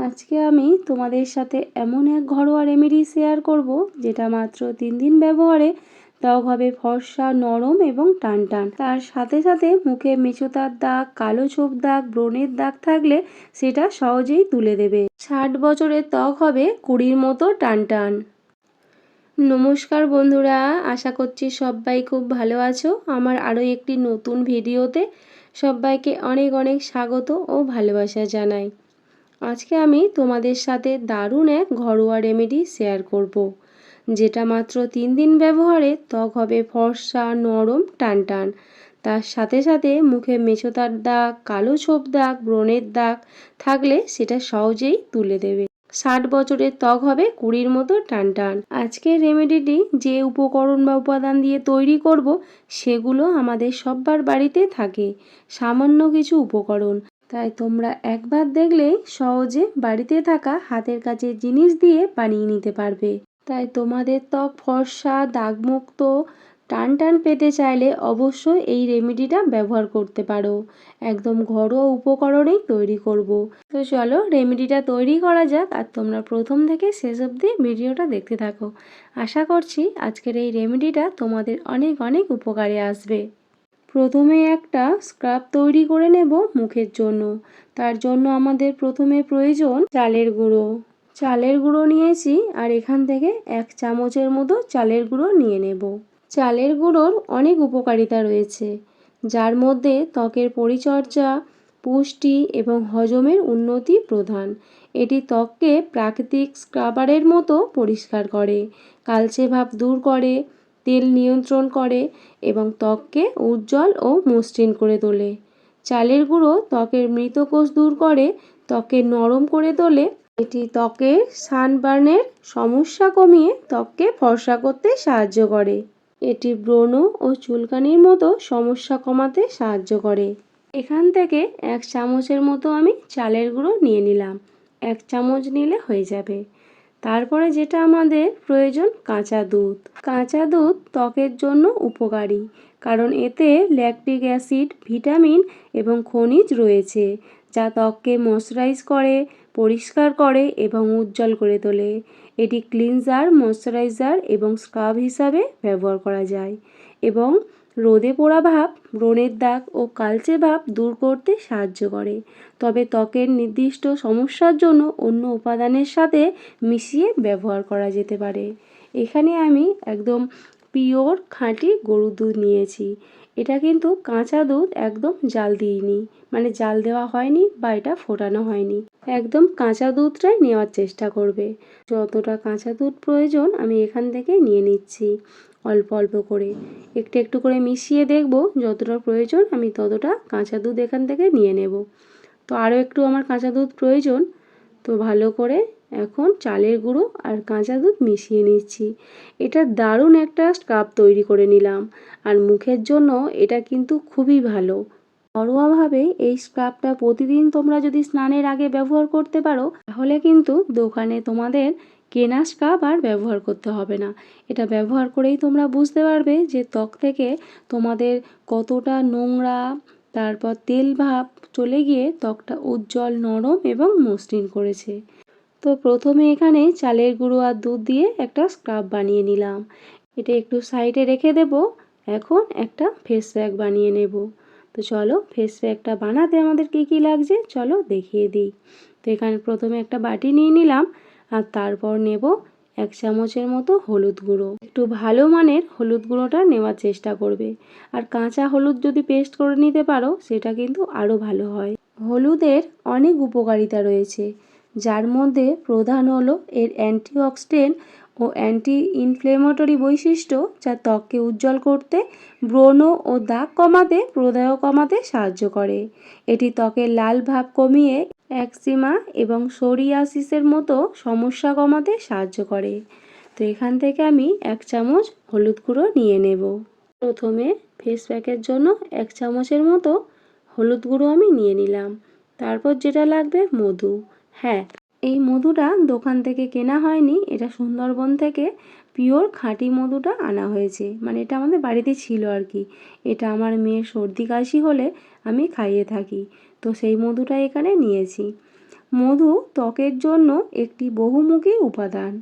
আজকে আমি তোমাদের সাথে এমন এক ঘরোয়া রেমেডি শেয়ার করব, যেটা মাত্র তিন দিন ব্যবহারে ত্বক হবে ফর্সা, নরম এবং টান টান তার সাথে সাথে মুখে মেছোতার দাগ, কালো ছোপ দাগ, ব্রণের দাগ থাকলে সেটা সহজেই তুলে দেবে। ষাট বছরের ত্বক হবে কুড়ির মতো টান টান নমস্কার বন্ধুরা, আশা করছি সবাই খুব ভালো আছো। আমার আরও একটি নতুন ভিডিওতে সবাইকে অনেক অনেক স্বাগত ও ভালোবাসা জানাই। আজকে আমি তোমাদের সাথে দারুণ এক ঘরোয়া রেমেডি শেয়ার করব। যেটা মাত্র তিন দিন ব্যবহারে ত্বক হবে ফর্সা, নরম টান টান তার সাথে সাথে মুখে মেছোতার দাগ, কালো ছোপ দাগ, ব্রণের দাগ থাকলে সেটা সহজেই তুলে দেবে। ষাট বছরের ত্বক হবে কুড়ির মতো টান টান আজকের রেমেডিটি যে উপকরণ বা উপাদান দিয়ে তৈরি করব, সেগুলো আমাদের সব্বার বাড়িতে থাকে। সামান্য কিছু উপকরণ। তাই তোমরা একবার দেখলেই সহজে বাড়িতে থাকা হাতের কাছে জিনিস দিয়ে বানিয়ে নিতে পারবে। তাই তোমাদের ত্বক ফর্সা, দাগমুক্ত টান টান পেতে চাইলে অবশ্যই এই রেমেডিটা ব্যবহার করতে পারো। একদম ঘরোয়া উপকরণেই তৈরি করব। তো চলো রেমেডিটা তৈরি করা যাক আর তোমরা প্রথম থেকে শেষ অবধি ভিডিওটা দেখতে থাকো। আশা করছি আজকের এই রেমেডিটা তোমাদের অনেক অনেক উপকারে আসবে। প্রথমে একটা স্ক্রাব তৈরি করে নেব মুখের জন্য। তার জন্য আমাদের প্রথমে প্রয়োজন চালের গুঁড়ো। চালের গুঁড়ো নিয়েছি আর এখান থেকে এক চামচের মতো চালের গুঁড়ো নিয়ে নেব। চালের গুঁড়োর অনেক উপকারিতা রয়েছে, যার মধ্যে ত্বকের পরিচর্যা, পুষ্টি এবং হজমের উন্নতি প্রধান। এটি ত্বককে প্রাকৃতিক স্ক্রাবারের মতো পরিষ্কার করে, কালচে ভাব দূর করে তেল নিয়ন্ত্রণ করে এবং ত্বককে উজ্জ্বল ও মসৃণ করে তোলে। চালের গুঁড়ো ত্বকের মৃত কোষ দূর করে ত্বকে নরম করে তোলে। এটি ত্বকের সানবার্নের সমস্যা কমিয়ে ত্বককে ফর্সা করতে সাহায্য করে। এটি ব্রণ ও চুলকানির মতো সমস্যা কমাতে সাহায্য করে। এখান থেকে এক চামচের মতো আমি চালের গুঁড়ো নিয়ে নিলাম। এক চামচ নিলে হয়ে যাবে। তারপরে যেটা আমাদের প্রয়োজন, কাঁচা দুধ। কাঁচা দুধ ত্বকের জন্য উপকারী, কারণ এতে ল্যাকটিক অ্যাসিড ভিটামিন এবং খনিজ রয়েছে, যা ত্বককে ময়শ্চারাইজ করে, পরিষ্কার করে এবং উজ্জ্বল করে তোলে। এটি ক্লিনজার ময়শ্চারাইজার এবং স্ক্রাব হিসাবে ব্যবহার করা যায় এবং রোদে পোড়া ভাব ব্রণের দাগ ও কালচে ভাব দূর করতে সাহায্য করে। তবে ত্বকের নির্দিষ্ট সমস্যার জন্য অন্য উপাদানের সাথে মিশিয়ে ব্যবহার করা যেতে পারে। এখানে আমি একদম পিওর খাঁটি গরুর দুধ নিয়েছি। এটা কিন্তু কাঁচা দুধ একদম জাল দিইনি মানে জাল দেওয়া হয়নি বা এটা ফোটানো হয়নি। একদম কাঁচা দুধটাই নেওয়ার চেষ্টা করবে। যতটা কাঁচা দুধ প্রয়োজন আমি এখান থেকে নিয়ে নিচ্ছি। অল্প অল্প করে। একটু একটু করে মিশিয়ে দেখব, যতটা প্রয়োজন আমি ততটা কাঁচা দুধ এখান থেকে নিয়ে নেব। তো আরও একটু আমার কাঁচা দুধ প্রয়োজন, তো ভালো করে এখন চালের গুঁড়ো আর কাঁচা দুধ মিশিয়ে নিচ্ছি। এটা দারুণ একটা স্কাপ তৈরি করে নিলাম, আর মুখের জন্য এটা কিন্তু খুবই ভালো। ঘরোয়াভাবে এই স্ক্রাবটা প্রতিদিন তোমরা যদি স্নানের আগে ব্যবহার করতে পারো, তাহলে কিন্তু দোকানে তোমাদের কেনা স্ক্রাব আর ব্যবহার করতে হবে না। এটা ব্যবহার করেই তোমরা বুঝতে পারবে যে ত্বক থেকে তোমাদের কতটা নোংরা, তারপর তেল ভাব চলে গিয়ে ত্বকটা উজ্জ্বল, নরম এবং মসৃণ করেছে। তো প্রথমে এখানে চালের গুঁড়ো আর দুধ দিয়ে একটা স্ক্রাব বানিয়ে নিলাম। এটা একটু সাইডে রেখে দেব। এখন একটা ফেস প্যাক বানিয়ে নেব। তো চলো ফেস প্যাকটা বানাতে আমাদের কী কী লাগছে? চলো দেখিয়ে দিই। তো এখানে প্রথমে একটা বাটি নিয়ে নিলাম। আর তারপর নেব এক চামচের মতো হলুদ গুঁড়ো। একটু ভালো মানের হলুদ গুঁড়োটা নেওয়ার চেষ্টা করবে। আর কাঁচা হলুদ যদি পেস্ট করে নিতে পারো, সেটা কিন্তু আরও ভালো হয়। হলুদের অনেক উপকারিতা রয়েছে। যার মধ্যে প্রধান হলো এর অ্যান্টিঅক্সিডেন্ট ও অ্যান্টি ইনফ্লেমেটরি বৈশিষ্ট্য যা ত্বককে উজ্জ্বল করতে, ব্রণ ও দাগ কমাতে, প্রদাহ কমাতে সাহায্য করে। এটি ত্বকের লাল ভাব কমিয়ে একজিমা এবং সোরিয়াসিসের মতো সমস্যা কমাতে সাহায্য করে। তো এখান থেকে আমি এক চামচ হলুদ গুঁড়ো নিয়ে নেব। প্রথমে ফেস প্যাকের জন্য এক চামচের মতো হলুদ গুঁড়ো আমি নিয়ে নিলাম। তারপর যেটা লাগবে মধু। হ্যাঁ এই মধুটা দোকান থেকে কেনা হয়নি, এটা সুন্দরবন থেকে পিওর খাঁটি মধুটা আনা হয়েছে। মানে এটা আমাদের বাড়িতে ছিল আর কি। এটা আমার মেয়ের সর্দি কাশি হলে আমি খাইয়ে থাকি। তো সেই মধুটা এখানে নিয়েছি। মধু ত্বকের জন্য একটি বহুমুখী উপাদান,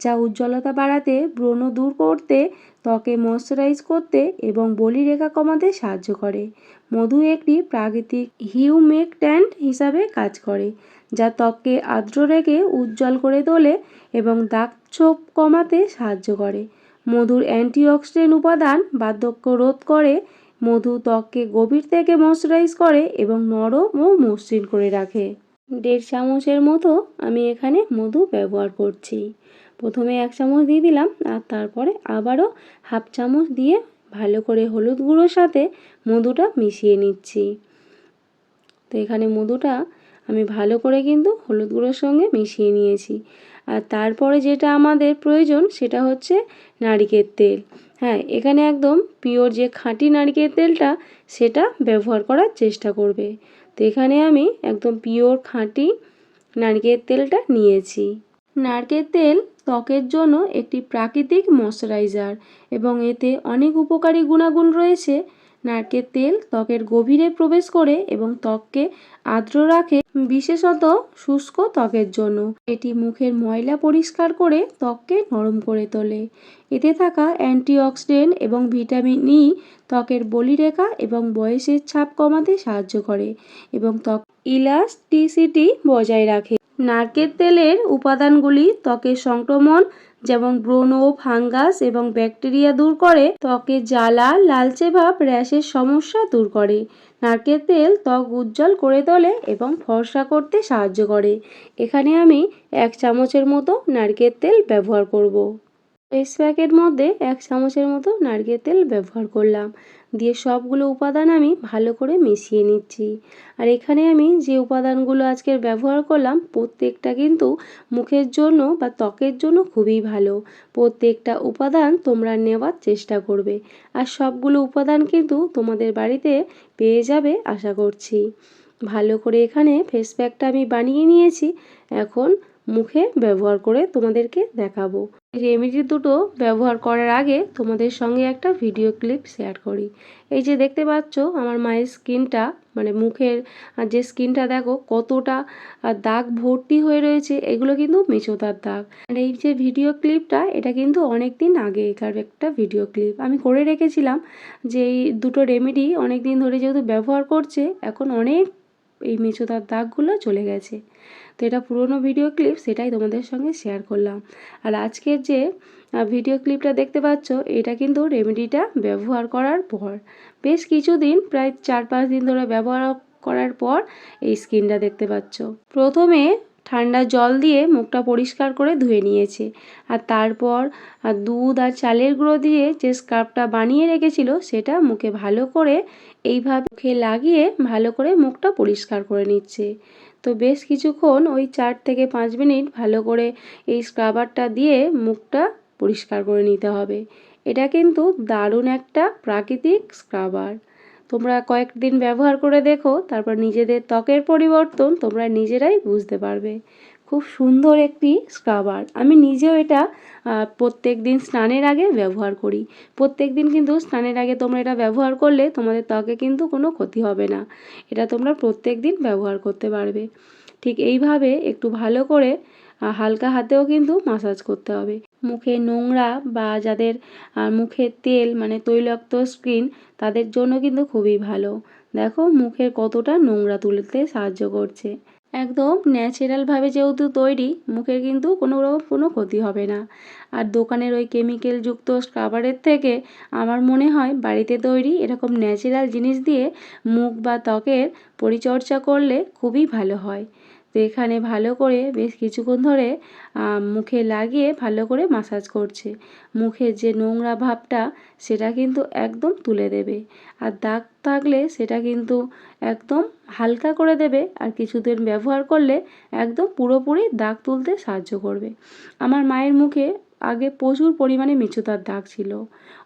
যা উজ্জ্বলতা বাড়াতে, ব্রণ দূর করতে, ত্বকে ময়শ্চারাইজ করতে এবং বলিরেখা কমাতে সাহায্য করে। মধু একটি প্রাকৃতিক হিউমেকট্যান্ট হিসাবে কাজ করে, যা ত্বককে আর্দ্র রেখে উজ্জ্বল করে তোলে এবং দাগ ছোপ কমাতে সাহায্য করে। মধুর অ্যান্টিঅক্সিডেন্ট উপাদান বার্ধক্য রোধ করে মধু ত্বককে গভীর থেকে ময়শ্চারাইজ করে এবং নরম ও মসৃণ করে রাখে। দেড় চামচের মতো আমি এখানে মধু ব্যবহার করছি। প্রথমে এক চামচ দিয়ে দিলাম আর তারপরে আবারও হাফ চামচ দিয়ে ভালো করে হলুদ গুঁড়োর সাথে মধুটা মিশিয়ে নিচ্ছি। তো এখানে মধুটা আমি ভালো করে কিন্তু হলুদ গুঁড়োর সঙ্গে মিশিয়ে নিয়েছি। আর তারপরে যেটা আমাদের প্রয়োজন সেটা হচ্ছে নারিকেল তেল। হ্যাঁ এখানে একদম পিওর যে খাঁটি নারিকেল তেলটা সেটা ব্যবহার করার চেষ্টা করবে। তো এখানে আমি একদম পিওর খাঁটি নারকেল তেলটা নিয়েছি। নারকেল তেল ত্বকের জন্য একটি প্রাকৃতিক ময়শ্চারাইজার এবং এতে অনেক উপকারী গুণাগুণ রয়েছে। নারকেল তেল ত্বকের গভীরে প্রবেশ করে এবং ত্বককে আর্দ্র রাখে, বিশেষত শুষ্ক ত্বকের জন্য। এটি মুখের ময়লা পরিষ্কার করে ত্বককে নরম করে তোলে। এতে থাকা অ্যান্টিঅক্সিডেন্ট এবং ভিটামিন ই ত্বকের বলিরেখা এবং বয়সের ছাপ কমাতে সাহায্য করে এবং ত্বক ইলাস্টিসিটি বজায় রাখে। নারকেল তেলের উপাদানগুলি ত্বকের সংক্রমণ যেমন ব্রণ ফাঙ্গাস এবং ব্যাকটেরিয়া দূর করে, ত্বকে জ্বালা, লালচে ভাব, র্যাশের সমস্যা দূর করে। নারকেল তেল ত্বক উজ্জ্বল করে তোলে এবং ফর্সা করতে সাহায্য করে। এখানে আমি এক চামচের মতো নারকেল তেল ব্যবহার করব। ফেস প্যাকের মধ্যে এক চামচের মতো নারকেল তেল ব্যবহার করলাম। দিয়ে সবগুলো উপাদান আমি ভালো করে মিশিয়ে নিচ্ছি। আর এখানে আমি যে উপাদানগুলো আজকের ব্যবহার করলাম, প্রত্যেকটা কিন্তু মুখের জন্য বা ত্বকের জন্য খুবই ভালো। প্রত্যেকটা উপাদান তোমরা নেওয়ার চেষ্টা করবে। আর সবগুলো উপাদান কিন্তু তোমাদের বাড়িতে পেয়ে যাবে আশা করছি। ভালো করে এখানে ফেস প্যাকটা আমি বানিয়ে নিয়েছি। এখন মুখে ব্যবহার করে তোমাদেরকে দেখাবো। রেমেডি দুটো ব্যবহার করার আগে তোমাদের সঙ্গে একটা ভিডিও ক্লিপ শেয়ার করি। এই যে দেখতে পাচ্ছ, আমার মায়ের স্কিনটা মানে মুখের যে স্কিনটা দেখো, কতটা দাগ ভর্তি হয়ে রয়েছে, এগুলো কিন্তু মেচোতার দাগ। আর এই যে ভিডিও ক্লিপটা, এটা কিন্তু অনেক দিন আগেকার একটা ভিডিও ক্লিপ। আমি করে রেখেছিলাম যে এই দুটো রেমেডি অনেক দিন ধরে যেহেতু ব্যবহার করছে, এখন অনেক এই মেচোদার দাগগুলো চলে গেছে। তো এটা পুরনো ভিডিও ক্লিপ সেটাই তোমাদের সঙ্গে শেয়ার করলাম। আর আজকের যে ভিডিও ক্লিপটা দেখতে পাচ্ছ, এটা কিন্তু রেমেডিটা ব্যবহার করার পর। বেশ কিছুদিন, প্রায় চার পাঁচ দিন ধরে ব্যবহার করার পর এই স্কিনটা দেখতে পাচ্ছ। প্রথমে ঠান্ডা জল দিয়ে মুখটা পরিষ্কার করে ধুয়ে নিয়েছে। আর তারপর দুধ আর চালের গুঁড়ো দিয়ে যে স্কার্ফটা বানিয়ে রেখেছিল, সেটা মুখে ভালো করে এইভাবে মুখে লাগিয়ে ভালো করে মুখটা পরিষ্কার করে নিচ্ছে। তো বেশ কিছুক্ষণ ওই চার থেকে পাঁচ মিনিট ভালো করে এই স্ক্রাবারটা দিয়ে মুখটা পরিষ্কার করে নিতে হবে। এটা কিন্তু দারুণ একটা প্রাকৃতিক স্ক্রাবার। তোমরা কয়েকদিন ব্যবহার করে দেখো, তারপর নিজেদের ত্বকের পরিবর্তন তোমরা নিজেরাই বুঝতে পারবে। খুব সুন্দর একটি স্ক্রাবার আমি নিজেও এটা প্রত্যেক দিন স্নানের আগে ব্যবহার করি। প্রত্যেক দিন কিন্তু স্নানের আগে তোমরা এটা ব্যবহার করলে তোমাদের ত্বকে কিন্তু কোনো ক্ষতি হবে না। এটা তোমরা প্রত্যেক দিন ব্যবহার করতে পারবে। ঠিক এইভাবে একটু ভালো করে হালকা হাতেও কিন্তু মাসাজ করতে হবে। মুখে নোংরা বা যাদের মুখের তেল মানে তৈলাক্ত স্কিন, তাদের জন্য কিন্তু খুবই ভালো। দেখো মুখের কতটা নোংরা তুলতে সাহায্য করছে। একদম ন্যাচারালভাবে যেহেতু তৈরি মুখের কিন্তু কোনো রকম কোনো ক্ষতি হবে না। আর দোকানের ওই কেমিক্যালযুক্ত স্ক্রাবারের থেকে আমার মনে হয় বাড়িতে তৈরি এরকম ন্যাচারাল জিনিস দিয়ে মুখ বা ত্বকের পরিচর্যা করলে খুবই ভালো হয়। তো এখানে ভালো করে বেশ কিছুক্ষণ ধরে মুখে লাগিয়ে ভালো করে মাসাজ করছে। মুখের যে নোংরা ভাবটা, সেটা কিন্তু একদম তুলে দেবে। আর দাগ থাকলে সেটা কিন্তু একদম হালকা করে দেবে আর কিছুদিন ব্যবহার করলে একদম পুরোপুরি দাগ তুলতে সাহায্য করবে। আমার মায়ের মুখে আগে প্রচুর পরিমাণে মেচুতার দাগ ছিল।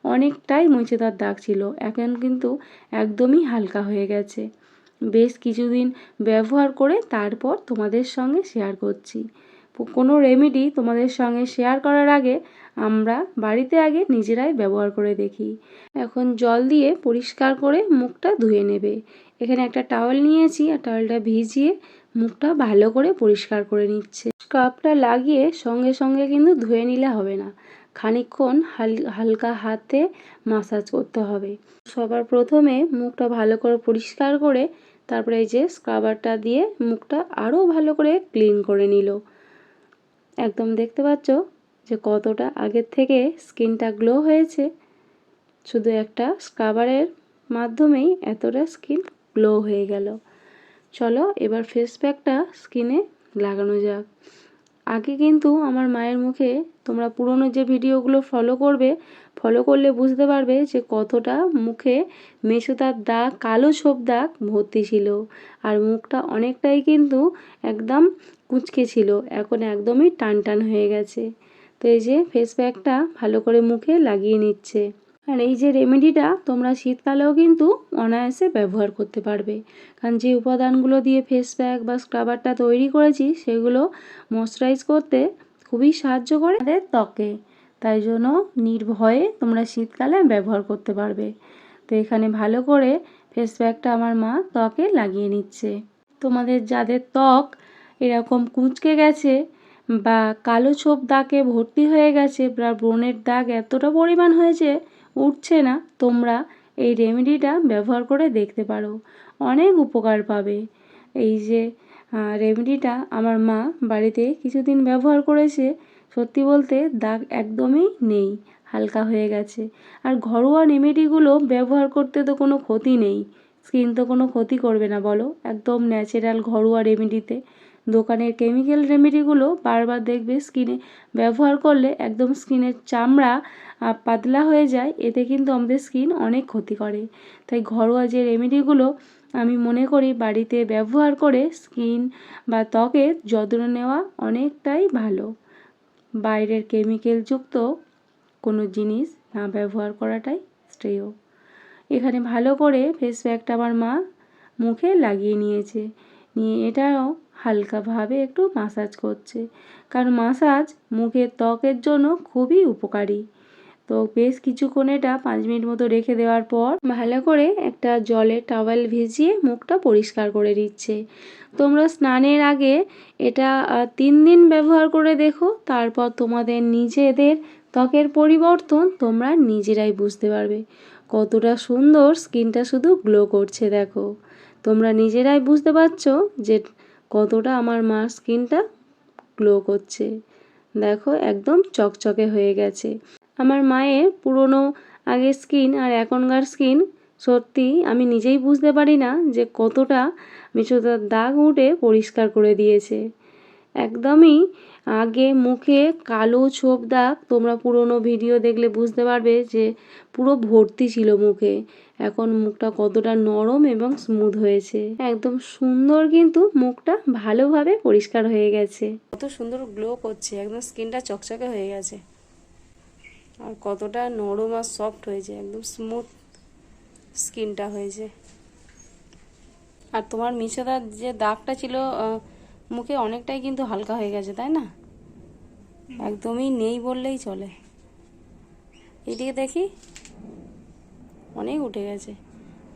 অনেকটাই মেচুতার দাগ ছিল। এখন কিন্তু একদমই হালকা হয়ে গেছে। বেশ কিছুদিন ব্যবহার করে তারপর তোমাদের সঙ্গে শেয়ার করছি। কোনো রেমেডি তোমাদের সঙ্গে শেয়ার করার আগে আমরা বাড়িতে আগে নিজেরাই ব্যবহার করে দেখি। এখন জল দিয়ে পরিষ্কার করে মুখটা ধুয়ে নেবে। এখানে একটা টাওয়েল নিয়েছি, আর টাওয়েলটা ভিজিয়ে মুখটা ভালো করে পরিষ্কার করে নিচ্ছে। স্ক্রাবটা লাগিয়ে সঙ্গে সঙ্গে কিন্তু ধুয়ে নিলে হবে না। খানিকক্ষণ হাল, হালকা হাতে মাসাজ করতে হবে। সবার প্রথমে মুখটা ভালো করে পরিষ্কার করে তারপরে এই যে স্ক্রাবারটা দিয়ে মুখটা আরও ভালো করে ক্লিন করে নিল। একদম দেখতে পাচ্ছ যে কতটা আগের থেকে স্কিনটা গ্লো হয়েছে। শুধু একটা স্ক্রাবারের মাধ্যমেই এতটা স্কিন গ্লো হয়ে গেল। চলো এবার ফেস প্যাকটা স্কিনে লাগানো যাক। আগে কিন্তু আমার মায়ের মুখে তোমরা পুরনো যে ভিডিওগুলো ফলো করবে ফলো করলে বুঝতে পারবে যে কতটা মুখে মেছোতার দাগ, কালো ছোপ দাগ ভর্তি ছিল। আর মুখটা অনেকটাই কিন্তু একদম কুচকে ছিল, এখন একদমই টান টান হয়ে গেছে। তো এই যে ফেস প্যাকটা ভালো করে মুখে লাগিয়ে নিচ্ছে। আর এই যে রেমেডিটা তোমরা শীতকালেও কিন্তু অনায়াসে ব্যবহার করতে পারবে। কারণ যে উপাদানগুলো দিয়ে ফেস প্যাক বা স্ক্রাবারটা তৈরি করেছি, সেগুলো ময়শ্চারাইজ করতে খুবই সাহায্য করে আমাদের ত্বকে। তাই জন্য নির্ভয়ে তোমরা শীতকালে ব্যবহার করতে পারবে। তো এখানে ভালো করে ফেস প্যাকটা আমার মা ত্বকে লাগিয়ে নিচ্ছে। তোমাদের যাদের ত্বক এরকম কুঁচকে গেছে বা কালো ছোপ দাগে ভর্তি হয়ে গেছে বা ব্রণের দাগ এতটা পরিমাণ হয়েছে উঠছে না, তোমরা এই রেমেডিটা ব্যবহার করে দেখতে পারো। অনেক উপকার পাবে। এই যে রেমেডিটা আমার মা বাড়িতে কিছুদিন ব্যবহার করেছে, সত্যি বলতে দাগ একদমই নেই, হালকা হয়ে গেছে। আর ঘরোয়া রেমেডিগুলো ব্যবহার করতে তো কোনো ক্ষতি নেই। স্কিন তো কোনো ক্ষতি করবে না, বলো? একদম ন্যাচারাল ঘরোয়া রেমেডিতে। দোকানের কেমিক্যাল রেমেডিগুলো বারবার দেখবে স্কিনে ব্যবহার করলে একদম স্কিনের চামড়া পাতলা হয়ে যায়, এতে কিন্তু আমাদের স্কিন অনেক ক্ষতি করে। তাই ঘরোয়া যে রেমেডিগুলো আমি মনে করি বাড়িতে ব্যবহার করে স্কিন বা ত্বকের যত্ন নেওয়া অনেকটাই ভালো। বাইরের কেমিক্যালযুক্ত কোনো জিনিস না ব্যবহার করাটাই শ্রেয়। এখানে ভালো করে ফেস প্যাকটা আমার মা মুখে লাগিয়ে নিয়েছে। নিয়ে এটাও হালকাভাবে একটু মাসাজ করছে। কারণ মাসাজ মুখের ত্বকের জন্য খুবই উপকারী। তো বেশ কিছুক্ষণ এটা পাঁচ মিনিট মতো রেখে দেওয়ার পর ভালো করে একটা জলে টাওয়েল ভিজিয়ে মুখটা পরিষ্কার করে দিচ্ছে তোমরা স্নানের আগে এটা তিন দিন ব্যবহার করে দেখো, তারপর তোমাদের নিজেদের ত্বকের পরিবর্তন তোমরা নিজেরাই বুঝতে পারবে। কতটা সুন্দর স্কিনটা শুধু গ্লো করছে, দেখো। তোমরা নিজেরাই বুঝতে পারছ যে কতটা আমার মার স্কিনটা গ্লো করছে। দেখো, একদম চকচকে হয়ে গেছে। আমার মায়ের পুরনো আগের স্কিন আর এখনকার স্কিন, সত্যি আমি নিজেই বুঝতে পারি না যে কতটা মেছোদার দাগ উঠে পরিষ্কার করে দিয়েছে। একদমই আগে মুখে কালো ছোপ দাগ তোমরা পুরনো ভিডিও দেখলে বুঝতে পারবে যে পুরো ভর্তি ছিল মুখে। এখন মুখটা কতটা নরম এবং স্মুথ হয়েছে। একদম সুন্দর কিন্তু মুখটা ভালোভাবে পরিষ্কার হয়ে গেছে। কত সুন্দর গ্লো করছে একদম স্কিনটা চকচকে হয়ে গেছে। আর কতটা নরম আর সফট হয়েছে একদম স্মুথ স্কিনটা হয়েছে। আর তোমার মিশাদার যে দাগটা ছিল মুখে অনেকটাই কিন্তু হালকা হয়ে গেছে তাই না? একদমই নেই বললেই চলে। এদিকে দেখি। অনেক উঠে গেছে।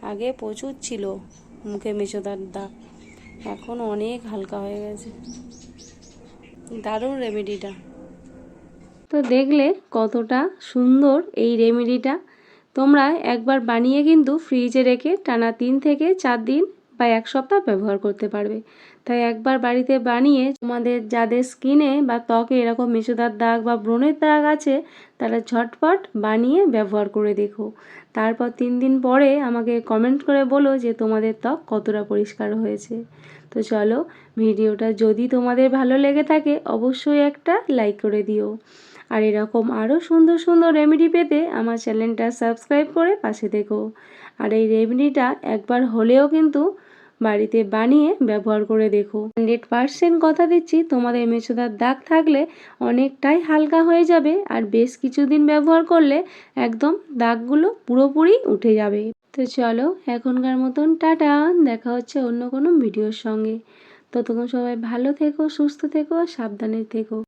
আগে প্রচুর ছিল মুখে মেছোদার দাগ। এখন অনেক হালকা হয়ে গেছে। দারুণ রেমেডিটা। তো দেখলে কতটা সুন্দর এই রেমেডিটা। তোমরা একবার বানিয়ে কিন্তু ফ্রিজে রেখে টানা তিন থেকে চার দিন বা এক সপ্তাহ ব্যবহার করতে পারবে। তাই একবার বাড়িতে বানিয়ে তোমাদের যাদের স্কিনে বা ত্বকে এরকম মেছোদার দাগ বা ব্রণের দাগ আছে, তারা ঝটপট বানিয়ে ব্যবহার করে দেখো। তারপর তিন দিন পরে আমাকে কমেন্ট করে বলো যে তোমাদের ত্বক কতটা পরিষ্কার হয়েছে। তো চলো, ভিডিওটা যদি তোমাদের ভালো লেগে থাকে, অবশ্যই একটা লাইক করে দিও। আর এরকম আরও সুন্দর সুন্দর রেমেডি পেতে আমার চ্যানেলটা সাবস্ক্রাইব করে পাশে দেখো আর এই রেমেডিটা একবার হলেও কিন্তু বাড়িতে বানিয়ে ব্যবহার করে দেখো। হান্ড্রেড পারসেন্ট কথা দিচ্ছি, তোমাদের মেছোদার দাগ থাকলে অনেকটাই হালকা হয়ে যাবে আর বেশ কিছুদিন ব্যবহার করলে একদম দাগগুলো পুরোপুরি উঠে যাবে। তো চলো, এখনকার মতন টাটা, দেখা হচ্ছে অন্য কোনো ভিডিওর সঙ্গে। ততক্ষণ সবাই ভালো থেকো, সুস্থ থেকো, সাবধানে থেকো।